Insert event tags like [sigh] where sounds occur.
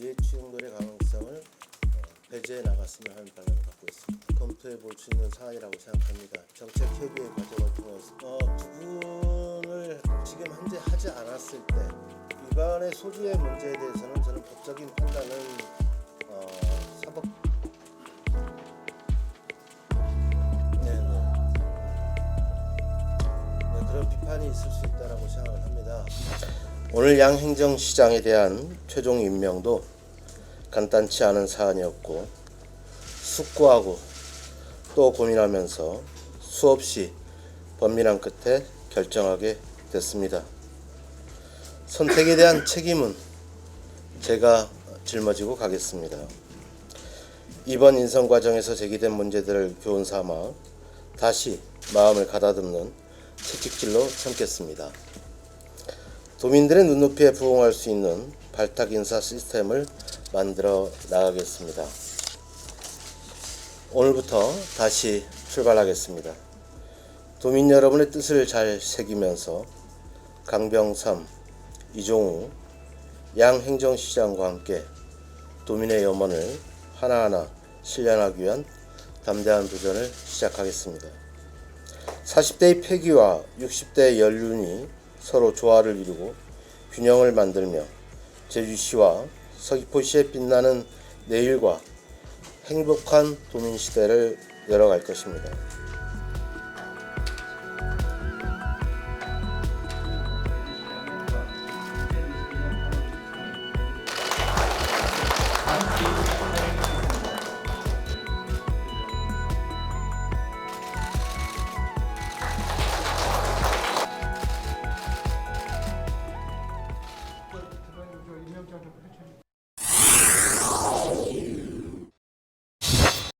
이해충돌의 가능성을 어, 배제해 나갔으면 하는 바람을 갖고 있습니다. 검토해 볼 수 있는 사안이라고 생각합니다. 정책 협의의 과정을 통해서 어, 구분을 지금 현재 하지 않았을 때 위반의 소지의 문제에 대해서는 저는 법적인 판단은 어, 사법 네, 네. 네, 그런 비판이 있을 수 있다라고 생각을 합니다. 오늘 양 행정시장에 대한 최종 임명도 간단치 않은 사안이었고 숙고하고 또 고민하면서 수없이 번민한 끝에 결정하게 됐습니다. 선택에 대한 [laughs] 책임은 제가 짊어지고 가겠습니다. 이번 인선 과정에서 제기된 문제들을 교훈 삼아 다시 마음을 가다듬는 채찍질로 삼겠습니다. 도민들의 눈높이에 부응할 수 있는 발탁 인사 시스템을 만들어 나가겠습니다. 오늘부터 다시 출발하겠습니다. 도민 여러분의 뜻을 잘 새기면서 강병삼, 이종우, 양 행정시장과 함께 도민의 염원을 하나하나 실현하기 위한 담대한 도전을 시작하겠습니다. 40대의 폐기와 60대의 연륜이 서로 조화를 이루고 균형을 만들며 제주시와 서귀포시의 빛나는 내일과 행복한 도민 시대를 열어갈 것입니다.